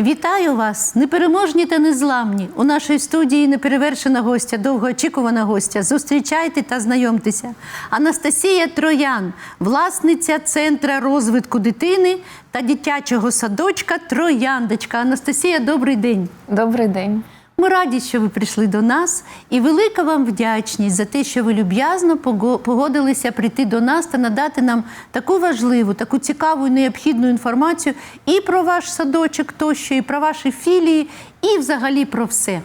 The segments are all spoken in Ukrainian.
Вітаю вас, непереможні та незламні. У нашій студії неперевершена гостя, довгоочікувана гостя. Зустрічайте та знайомтеся. Анастасія Троян, власниця Центра розвитку дитини та дитячого садочка Трояндочка. Анастасія, добрий день. Добрий день. Ми раді, що ви прийшли до нас, і велика вам вдячність за те, що ви люб'язно пого- погодилися прийти до нас та надати нам таку важливу, таку цікаву і необхідну інформацію і про ваш садочок тощо, і про ваші філії, і взагалі про все.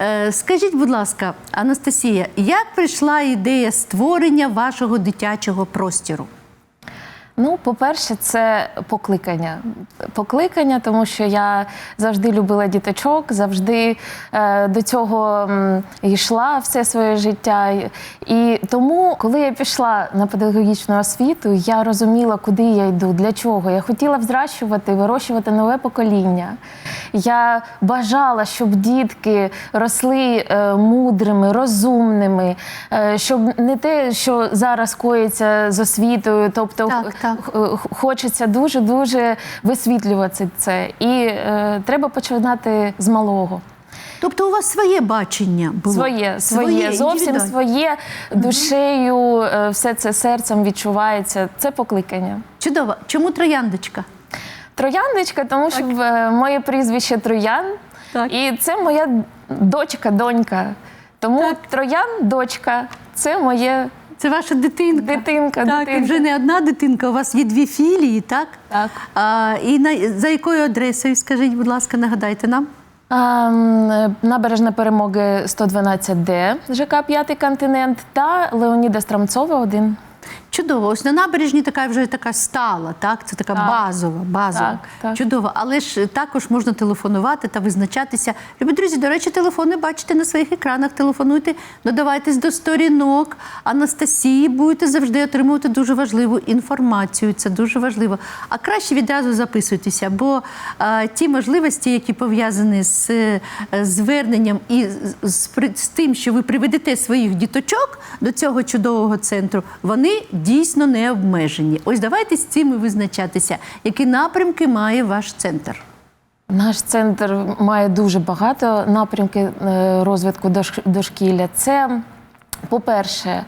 Е, Скажіть, будь ласка, Анастасія, як прийшла ідея створення вашого дитячого простіру? Ну, по-перше, це покликання. Покликання, тому що я завжди любила діточок, завжди е, до цього йшла все своє життя. І тому, коли я пішла на педагогічну освіту, я розуміла, куди я йду, для чого. Я хотіла взращувати, вирощувати нове покоління. Я бажала, щоб дітки росли е, мудрими, розумними, е, щоб не те, що зараз коїться з освітою, тобто Так, хочеться дуже дуже висвітлювати це. І е, треба починати з малого. Тобто у вас своє бачення було? Своє, своє, зовсім своє душею, е, все це серцем відчувається. Це покликання. Чудово. Чому трояндочка? Трояндочка, тому що е, моє прізвище Троян, Так. і це моя дочка, донька. Тому Так. Троян, дочка, це моє Це ваша дитинка. дитинка. Так, дитинка. вже не одна дитинка, у вас є дві філії, так? Так. А, і на, за якою адресою, скажіть, будь ласка, нагадайте нам? А, Набережна перемоги 112Д, ЖК П'ятий континент та Леоніда Страмцова 1. Чудово, ось на набережні така вже така стала, так? Це така Так. базова, базова. Так, так. Чудово. Але ж також можна телефонувати та визначатися. Любі друзі, до речі, телефони бачите на своїх екранах. Телефонуйте, додавайтесь до сторінок Анастасії, будете завжди отримувати дуже важливу інформацію. Це дуже важливо. А краще відразу записуйтеся, бо е, ті можливості, які пов'язані з е, зверненням і з, з, з тим, що ви приведете своїх діточок до цього чудового центру, вони дійсно не обмежені. Ось давайте з цим і визначатися, які напрямки має ваш центр. Наш центр має дуже багато напрямків е, розвитку дошкілля. Це, по-перше,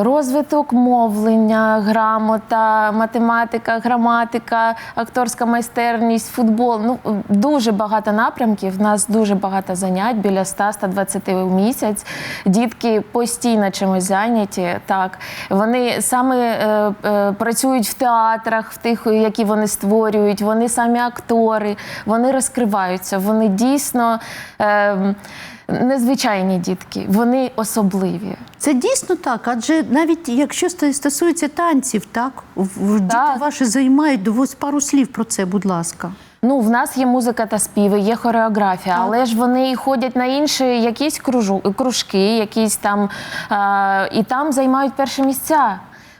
розвиток мовлення, грамота, математика, граматика, акторська майстерність, футбол. Ну, дуже багато напрямків. У нас дуже багато занять, біля 100-120 в місяць. Дітки постійно чимось зайняті. Так. Вони саме е, е, працюють в театрах, в тих, які вони створюють, вони самі актори, вони розкриваються, вони дійсно. Е, Незвичайні дітки, вони особливі. Це дійсно так, адже навіть якщо ст- стосується танців, так в- діти Так. ваші займають до ось пару слів про це, будь ласка. Ну, в нас є музика та співи, є хореографія, але ж вони і ходять на інші якісь кружу, кружки, якісь там е, і там займають перші місця.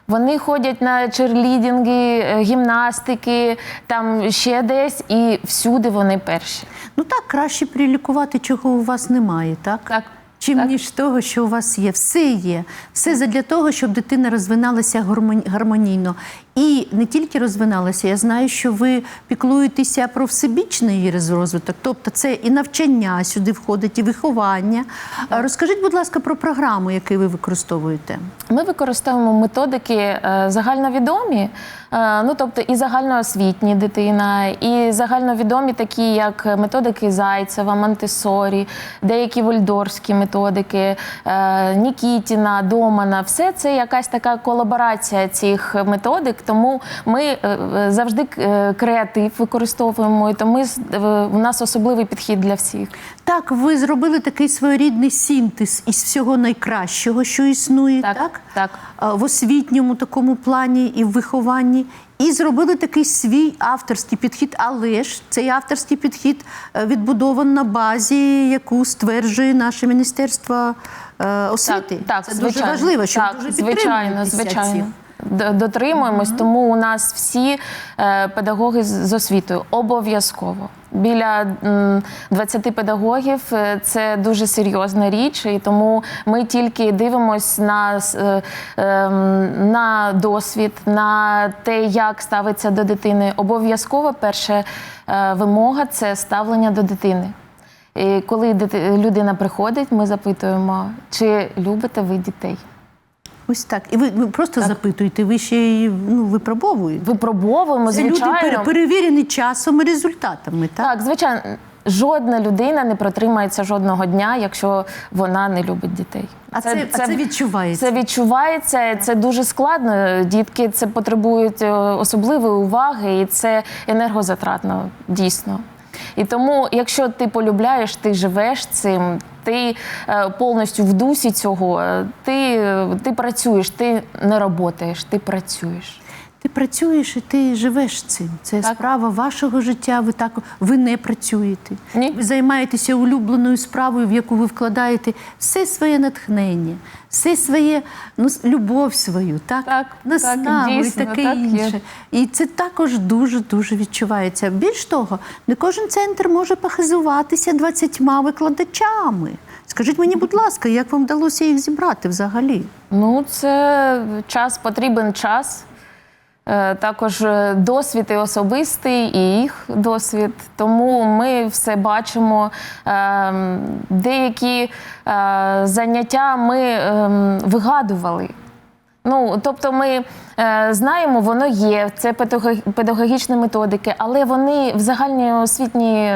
Вони ходять на черлідінги, е, гімнастики, там ще десь, і всюди вони перші. Ну так, краще прилікувати, чого у вас немає, так? Так. Чим Так. ніж того, що у вас є. Все є. Все задля того, щоб дитина розвиналася гармонійно. І не тільки розвиналася, я знаю, що ви піклуєтеся про всебічний її розвиток. Тобто це і навчання сюди входить, і виховання. А Розкажіть, будь ласка, про програму, яку ви використовуєте. Ми використовуємо методики е, загальновідомі, е, ну тобто і загальноосвітні дитина, і загальновідомі, такі як методики Зайцева, Монтесорі, деякі вольдорські методики, е, Нікітіна, Домана. Все це якась така колаборація цих методик. Тому ми е, е, завжди е, креатив використовуємо. І тому е, нас особливий підхід для всіх. Так, ви зробили такий своєрідний синтез із всього найкращого, що існує, так? Так, так. В освітньому такому плані і в вихованні. І зробили такий свій авторський підхід, але ж цей авторський підхід відбудований на базі, яку стверджує наше міністерство освіти. Так, так Це звичайно. дуже важливо, що так, дуже звичайно, звичайно. цим. Дотримуємось, тому у нас всі е, педагоги з освітою обов'язково. Біля м, 20 педагогів е, це дуже серйозна річ, і тому ми тільки дивимось на, е, ем, на досвід, на те, як ставиться до дитини. Обов'язково перша вимога це ставлення до дитини. І коли людина приходить, ми запитуємо, чи любите ви дітей. Ось так. І ви, ви просто запитуєте, ви ще й ну, випробовуєте. Випробовуємо, Це люди звичайно. пере- перевірені часом і результатами, так? Так, звичайно, жодна людина не протримається жодного дня, якщо вона не любить дітей. А це- а це відчувається? Це відчувається, це дуже складно. Дітки це потребують е, особливої уваги, і це енергозатратно дійсно. І тому, якщо ти полюбляєш, ти живеш цим, ти е, повністю в дусі цього, е, ти, е, ти працюєш, ти не роботаєш, ти працюєш. Працюєш і ти живеш цим. Це Так. справа вашого життя. Ви так ви не працюєте. Ні. Ви займаєтеся улюбленою справою, в яку ви вкладаєте все своє натхнення, все своє ну, любов свою, так, Так, наснагу так, і таке так є. інше. І це також дуже дуже відчувається. Більш того, не кожен центр може похизуватися 20 викладачами. Скажіть мені, будь ласка, як вам вдалося їх зібрати взагалі? Ну, це час, потрібен час. Е, Також е, досвід і особистий, і їх досвід. Тому ми все бачимо. Ем, Деякі е, заняття ми ем, вигадували. Ну, тобто ми е, знаємо, воно є, це педагог- педагогічні методики, але вони в загальноосвітній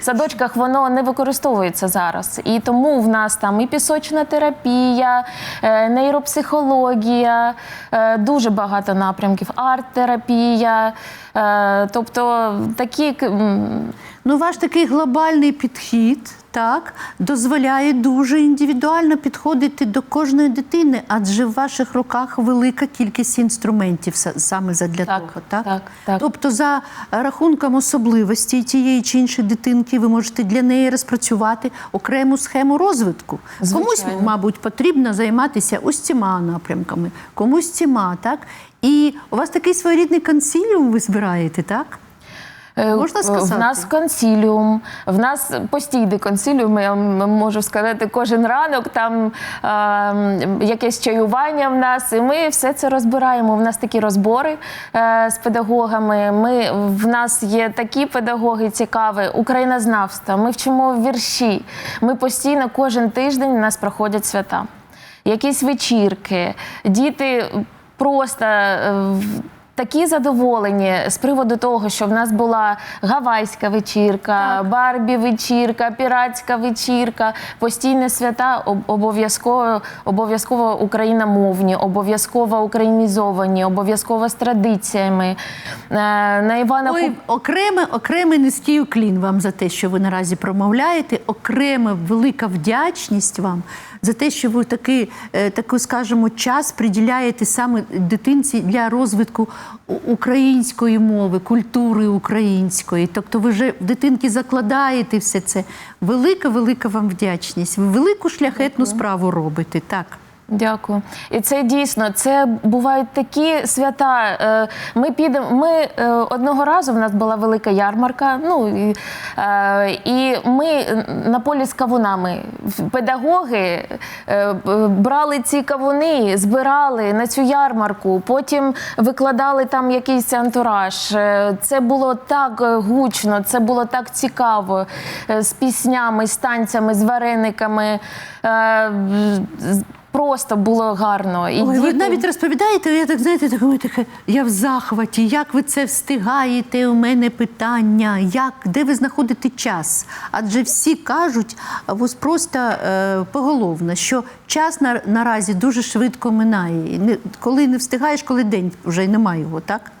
садочках воно не використовується зараз. І тому в нас там і пісочна терапія, е, нейропсихологія, е, дуже багато напрямків, арт-терапія. Е, тобто такі Ну, ваш такий глобальний підхід так дозволяє дуже індивідуально підходити до кожної дитини, адже в ваших руках велика кількість інструментів саме задля Так, того. Так? так, так. Тобто, за рахунком особливостей тієї чи іншої дитинки, ви можете для неї розпрацювати окрему схему розвитку. Комусь, мабуть, потрібно займатися ось цими напрямками, комусь ціма, так? І у вас такий своєрідний консиліум ви збираєте, так? Е, Можна сказати? В нас консіліум, в нас постійний консіліум, я можу сказати, кожен ранок там е, якесь чаювання в нас, і ми все це розбираємо. В нас такі розбори е, з педагогами. Ми, в нас є такі педагоги цікаві, українознавства, ми вчимо вірші. Ми постійно кожен тиждень у нас проходять свята. Якісь вечірки, діти просто. е, Такі задоволені з приводу того, що в нас була гавайська вечірка, Барбі вечірка, піратська вечірка, постійні свята обов'язково обов'язково україномовні, обов'язково українізовані, обов'язково з традиціями. Е, На Івана Ой, окреме, окремий низький уклін вам за те, що ви наразі промовляєте. Окрема велика вдячність вам за те, що ви такий, е, таку, скажімо, час приділяєте саме дитинці для розвитку української мови, культури української. Тобто, ви вже в дитинки закладаєте все це. Велика, велика вам вдячність. Ви велику шляхетну справу робите. Так. Дякую. І це дійсно це бувають такі свята. Е, Ми підемо. Ми е, одного разу в нас була велика ярмарка. Ну і, е, і ми на полі з кавунами. Педагоги брали ці кавуни, збирали на цю ярмарку. Потім викладали там якийсь антураж. Це було так гучно, це було так цікаво з піснями, з танцями, з варениками. Просто було гарно. І Ой, ви навіть розповідаєте, я так знаєте, так, ой, таке, я в захваті. Як ви це встигаєте? У мене питання. Як, де ви знаходите час? Адже всі кажуть, а ось просто е, поголовно, що час на, наразі дуже швидко минає. Не, коли не встигаєш, коли день вже й немає його, так?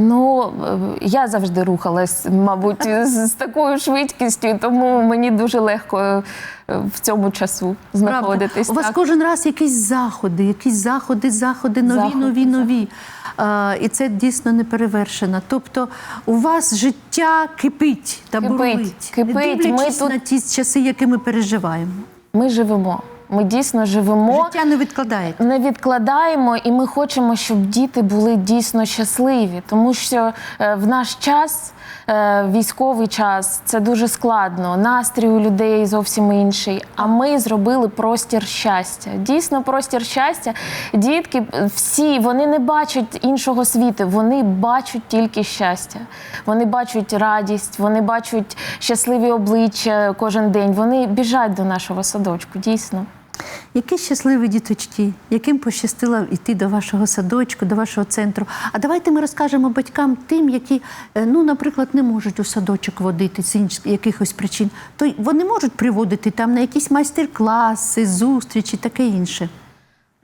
Ну, е, я завжди рухалась, мабуть, з, з такою швидкістю, тому мені дуже легко е, в цьому часу знаходитись. У вас так. кожен раз якісь заходи, якісь заходи, заходи, нові, Заходи, нові, нові. А, і це дійсно не перевершено. Тобто у вас життя кипить та Кипить, бурлить, кипить. не дивлячись Ми тут- на ті часи, які ми переживаємо. Ми живемо. Ми дійсно живемо. Життя не відкладаєте. Не відкладаємо, і ми хочемо, щоб діти були дійсно щасливі, тому що е, в наш час, е, військовий час, це дуже складно. Настрій у людей зовсім інший. А ми зробили простір щастя. Дійсно, простір щастя. Дітки всі вони не бачать іншого світу, вони бачать тільки щастя. Вони бачать радість, вони бачать щасливі обличчя кожен день. Вони біжать до нашого садочку. Дійсно. Які щасливі діточки, яким пощастило йти до вашого садочку, до вашого центру. А давайте ми розкажемо батькам тим, які, е, ну, наприклад, не можуть у садочок водити з якихось причин. То вони можуть приводити там на якісь майстер-класи, зустрічі, таке інше.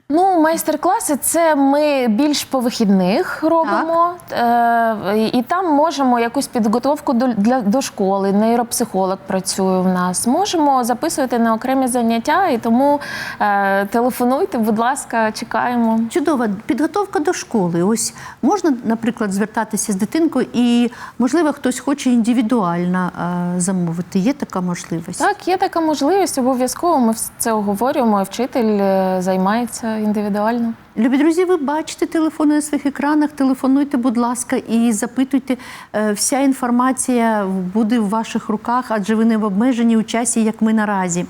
Ну, майстер-класи це ми більш по вихідних робимо, е, і там можемо якусь підготовку до, для, до школи. Нейропсихолог працює в нас. Можемо записувати на окремі заняття, і тому е, телефонуйте, будь ласка, чекаємо. Чудова підготовка до школи. Ось можна, наприклад, звертатися з дитинкою, і можливо хтось хоче індивідуально е, замовити. Є така можливість? Так, є така можливість, обов'язково. Ми це оговорюємо. Вчитель е, займається індивідуально. Любі друзі, ви бачите телефони на своїх екранах. Телефонуйте, будь ласка, і запитуйте. Е, Вся інформація буде в ваших руках, адже ви не обмежені у часі, як ми наразі.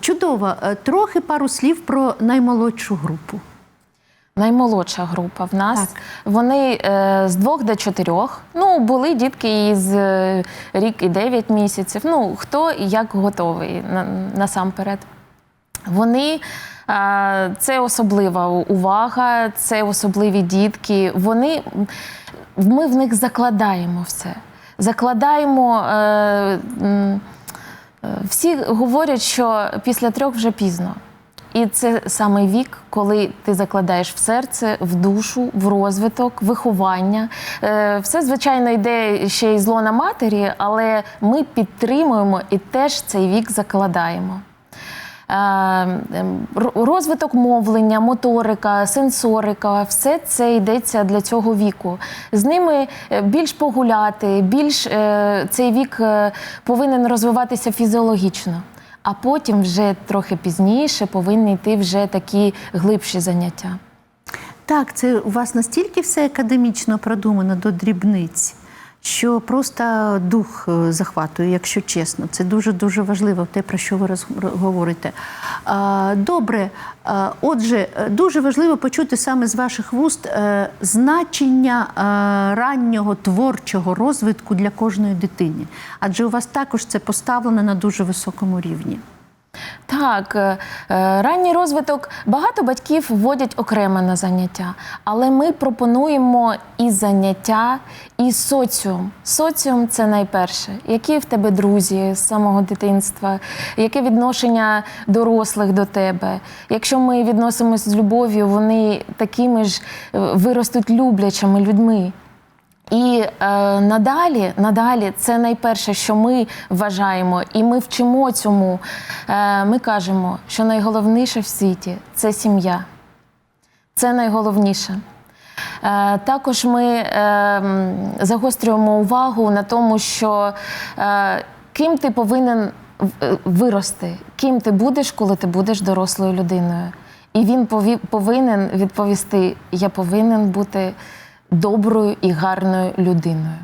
Чудово. Е, Трохи пару слів про наймолодшу групу. Наймолодша група в нас. Так. Вони е, з двох до чотирьох. Ну, були дітки із е, рік і дев'ять місяців. Ну, хто і як готовий на, насамперед. Вони е, це особлива увага, це особливі дітки. Вони, ми в них закладаємо все. Закладаємо. Е, е, всі говорять, що після трьох вже пізно. І це саме вік, коли ти закладаєш в серце, в душу, в розвиток, виховання. Е, Все, звичайно, йде ще й з лона матері, але ми підтримуємо і теж цей вік закладаємо. Е, ем, Розвиток мовлення, моторика, сенсорика все це йдеться для цього віку. З ними е, більш погуляти, більш е, цей вік повинен розвиватися фізіологічно. А потім вже трохи пізніше повинні йти вже такі глибші заняття. Так, це у вас настільки все академічно продумано до дрібниць, що просто дух е, захватує, якщо чесно. Це дуже дуже важливо, те, про що ви роз- говорите. Добре, отже, е, дуже важливо почути саме з ваших вуст е, значення раннього творчого розвитку для кожної дитини. Адже у вас також це поставлено на дуже високому рівні. Так, е, е, ранній розвиток багато батьків вводять окремо на заняття, але ми пропонуємо і заняття, і соціум. Соціум це найперше. Які в тебе друзі з самого дитинства, яке відношення дорослих до тебе. Якщо ми відносимося з любов'ю, вони такими ж е, виростуть люблячими людьми. І е, надалі, надалі, це найперше, що ми вважаємо, і ми вчимо цьому. Е, ми кажемо, що найголовніше в світі це сім'я. Це найголовніше. Е, також ми е, загострюємо увагу на тому, що е, ким ти повинен е, вирости, ким ти будеш, коли ти будеш дорослою людиною. І він повинен відповісти: я повинен бути доброю і гарною людиною.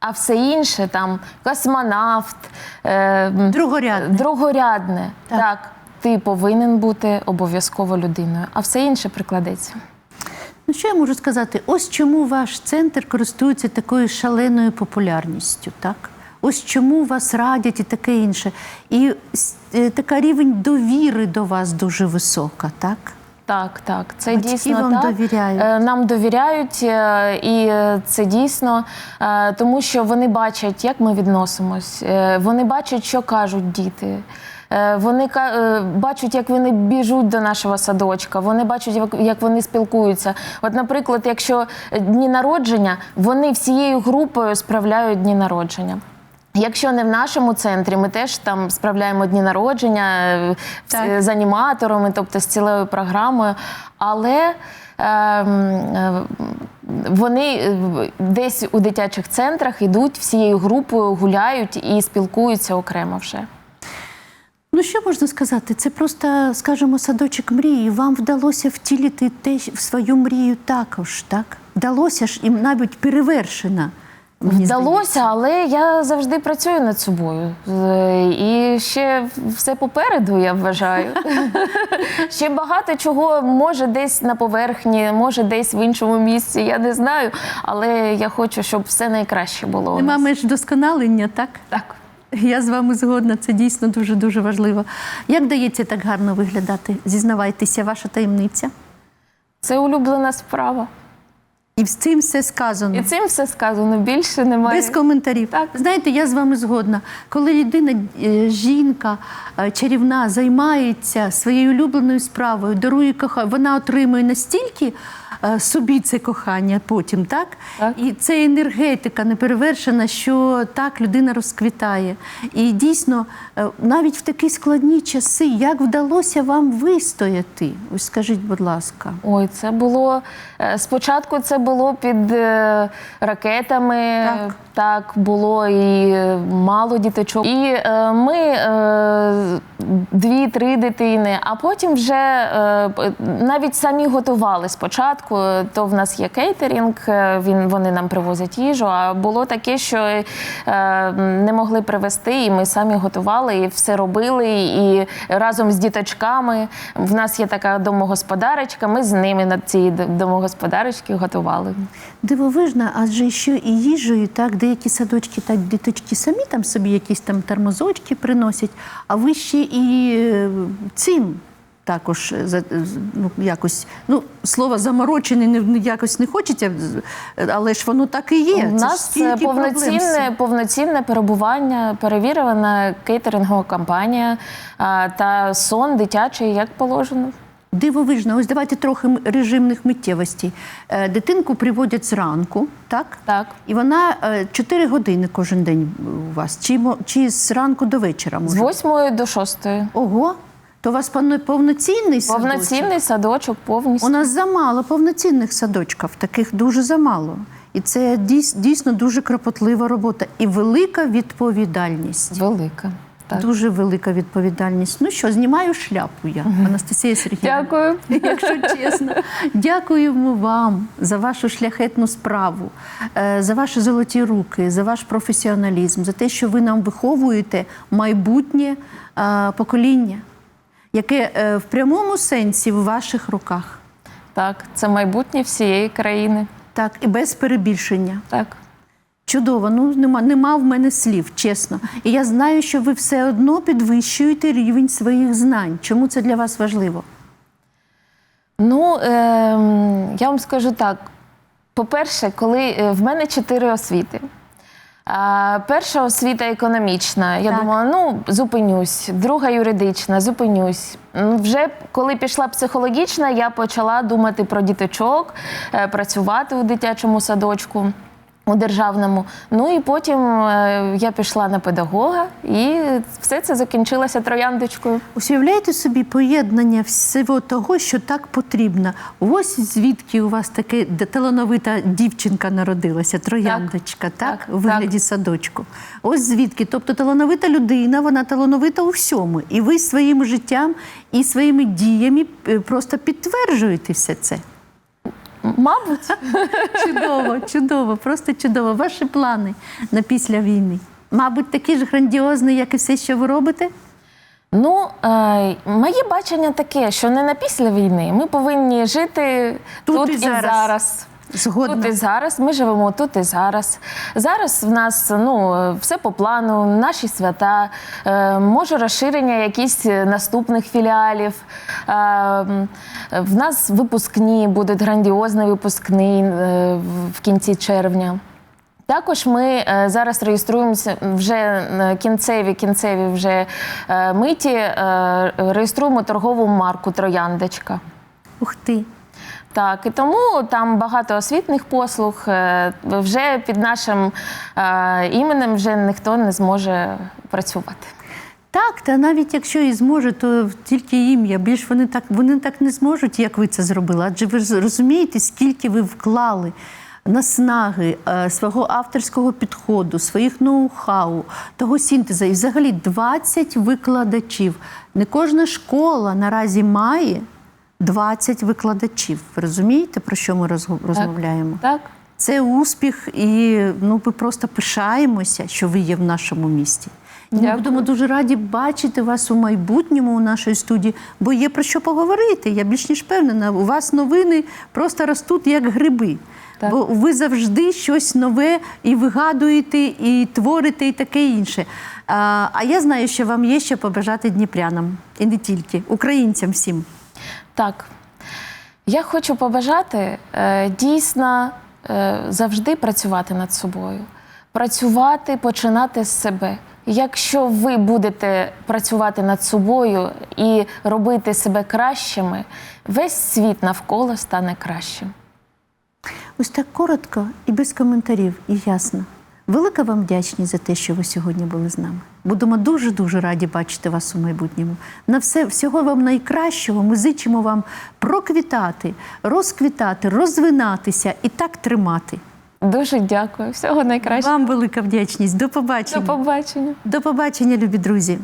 А все інше там космонавт, е, Другорядне. другорядне. Так. так, ти повинен бути обов'язково людиною, а все інше прикладеться. Ну, що я можу сказати? Ось чому ваш центр користується такою шаленою популярністю, так? Ось чому вас радять і таке інше. І е, така рівень довіри до вас дуже висока, так? Так, так, це Батьки дійсно вам так. довіряють. Е, Нам довіряють, е, і це дійсно, е, тому що вони бачать, як ми відносимось. Вони бачать, що кажуть діти. Вони бачать, як вони біжуть до нашого садочка. Вони бачать, як вони спілкуються. От, наприклад, якщо дні народження, вони всією групою справляють дні народження. Якщо не в нашому центрі, ми теж там справляємо дні народження е, Так. з- аніматорами, тобто з цілою програмою. Але ем, е, вони е, десь у дитячих центрах йдуть всією групою, гуляють і спілкуються окремо вже. Ну, що можна сказати? Це просто, скажімо, садочок мрії. Вам вдалося втілити те в свою мрію також, так? Вдалося ж і навіть перевершена. Мені Вдалося, але я завжди працюю над собою. І ще все попереду, я вважаю. ще багато чого може десь на поверхні, може десь в іншому місці. Я не знаю. Але я хочу, щоб все найкраще було. у Нема меж досконалення, так? Так. Я з вами згодна, це дійсно дуже дуже важливо. Як вдається так гарно виглядати? Зізнавайтеся, ваша таємниця. Це улюблена справа. І з цим все сказано. І цим все сказано. Більше немає. Без коментарів. Так. Знаєте, я з вами згодна. Коли людина, е, жінка е, чарівна займається своєю улюбленою справою, дарує кохання, вона отримує настільки е, собі це кохання потім, так? Так. І це енергетика неперевершена, що так людина розквітає. І дійсно, навіть в такі складні часи, як вдалося вам вистояти? Ось скажіть, будь ласка. Ой, це було е, спочатку. Це було під е, ракетами. Так. Так, було і е, мало діточок. І е, ми е, дві-три дитини, а потім вже е, навіть самі готували спочатку. То в нас є кейтерінг, е, він вони нам привозять їжу. А було таке, що е, не могли привезти, і ми самі готували і все робили. І разом з діточками в нас є така домогосподарочка. Ми з ними на цій домогосподарочці готували. Дивовижна, адже що і їжею, так, деякі садочки, так діточки самі там собі якісь там термозочки приносять, а ви ще і е, цим також е, за- ну, якось, ну, слово заморочений не, якось не хочеться, але ж воно так і є. У нас проблем повноцінне, повноцінне перебування, перевірена кейтерингова компанія а, та сон дитячий, як положено. Дивовижно, ось давайте трохи режимних миттєвостей. Е, Дитинку приводять зранку, так? Так. І вона 4 години кожен день у вас, чи, чи з ранку до вечора може? З 8 до 6. Ого, то у вас повно- повноцінний садочок? Повноцінний садочок повністю. У нас замало повноцінних садочків, таких дуже замало. І це дійсно дуже кропотлива робота і велика відповідальність. Велика. Так. Дуже велика відповідальність. Ну що, знімаю шляпу я, Анастасія Сергіївна. Дякую. Якщо чесно, дякуємо вам за вашу шляхетну справу, е, за ваші золоті руки, за ваш професіоналізм, за те, що ви нам виховуєте майбутнє е, покоління, яке е, в прямому сенсі в ваших руках. Так, це майбутнє всієї країни. Так, і без перебільшення. Так. Чудово, ну нема, нема в мене слів, чесно. І я знаю, що ви все одно підвищуєте рівень своїх знань. Чому це для вас важливо? Ну, ем, я вам скажу так: по-перше, коли е, в мене чотири освіти. А, перша освіта економічна. Я Так. думала, ну зупинюсь. Друга юридична, зупинюсь. Ну, Вже коли пішла психологічна, я почала думати про діточок, е, працювати у дитячому садочку. У державному, ну і потім е, я пішла на педагога, і все це закінчилося трояндочкою. Ось Уявляєте собі поєднання всього того, що так потрібно. Ось звідки у вас таке талановита дівчинка народилася, трояндочка, так, Так, у вигляді садочку. Ось звідки. Тобто талановита людина, вона талановита у всьому. І ви своїм життям і своїми діями е, просто підтверджуєте все це. Мабуть. Чудово, чудово, просто чудово. Ваші плани на після війни. Мабуть, такі ж грандіозні, як і все, що ви робите. Ну, е, моє бачення таке, що не на після війни. Ми повинні жити Тут тут, і і зараз. зараз. Згодна. Тут і зараз. Ми живемо тут і зараз. Зараз в нас ну, все по плану, наші свята, е, може розширення якісь наступних філіалів. Е, в нас випускні, будуть грандіозний випускний е, в- кінці червня. Також ми е, зараз реєструємося вже кінцеві кінцеві вже е, миті, е, реєструємо торгову марку Трояндочка. Ух ти. Так, і тому там багато освітних послуг. е, Вже під нашим е, іменем вже ніхто не зможе працювати. Так, та навіть якщо і зможе, то тільки ім'я. Більш вони так вони так не зможуть, як ви це зробили. Адже ви розумієте, скільки ви вклали наснаги, е, свого авторського підходу, своїх ноу-хау, того синтезу. І взагалі 20 викладачів. Не кожна школа наразі має 20 викладачів. Ви розумієте, про що ми розмовляємо? Так? Це успіх, і ну ми просто пишаємося, що ви є в нашому місті. І Ми будемо дуже раді бачити вас у майбутньому у нашій студії, бо є про що поговорити. Я більш ніж певнена. У вас новини просто ростуть як гриби. Так. Бо ви завжди щось нове і вигадуєте, і творите, і таке інше. А, а я знаю, що вам є що побажати дніпрянам, і не тільки українцям всім. Так. Я хочу побажати е, дійсно е, завжди працювати над собою. Працювати, починати з себе. Якщо ви будете працювати над собою і робити себе кращими, весь світ навколо стане кращим. Ось так коротко і без коментарів, і ясно. Велика вам вдячність за те, що ви сьогодні були з нами. Будемо дуже дуже раді бачити вас у майбутньому. На все всього вам найкращого. Ми зичимо вам проквітати, розквітати, розвинатися і так тримати. Дуже дякую. Всього найкращого. Вам велика вдячність. До побачення. До побачення. До побачення, любі друзі.